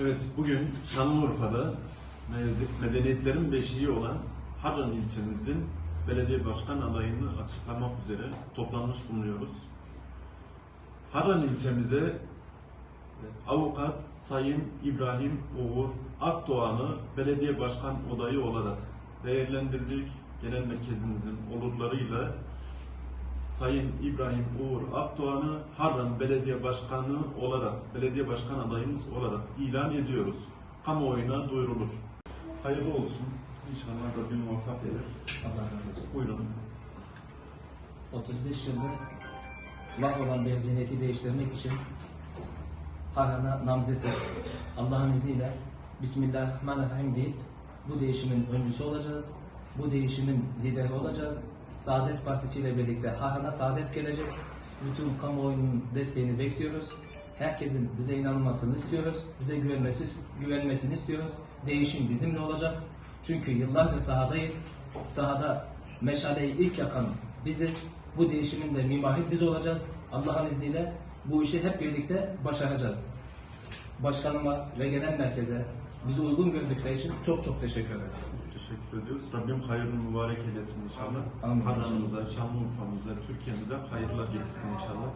Evet, bugün Şanlıurfa'da medeniyetlerin beşiği olan Harran ilçemizin belediye başkan adayını açıklamak üzere toplanmış bulunuyoruz. Harran ilçemize e, avukat Sayın İbrahim Uğur Akdoğan'ı belediye başkan adayı olarak değerlendirdik. Genel merkezimizin olurlarıyla Sayın İbrahim Uğur Akdoğan'ı Harran Belediye Başkanı olarak, belediye başkan adayımız olarak ilan ediyoruz. Kamuoyuna duyurulur. Hayırlı olsun. İnşallah Rabbim muvaffak eder. Allah razı olsun. Buyurun. 35 yıldır var olan bir zihniyeti değiştirmek için Harran'a namzetiz. Allah'ın izniyle Bismillahirrahmanirrahim deyip bu değişimin öncüsü olacağız. Bu değişimin lideri olacağız. Saadet Partisi ile birlikte Harran'a saadet gelecek. Bütün kamuoyunun desteğini bekliyoruz. Herkesin bize inanmasını istiyoruz. Bize güvenmesi, güvenmesini istiyoruz. Değişim bizimle olacak. Çünkü yıllardır sahadayız. Sahada meşaleyi ilk yakan biziz. Bu değişimin de mimarı biz olacağız. Allah'ın izniyle bu işi hep birlikte başaracağız. Başkanıma ve genel merkeze bizi uygun gördükleri için çok çok teşekkür ederim. Biz teşekkür ediyoruz. Rabbim hayırlı mübarek eylesin inşallah. Amin. Harran'ımıza, Şanlıurfa'mıza, Türkiye'mize hayırlar getirsin inşallah.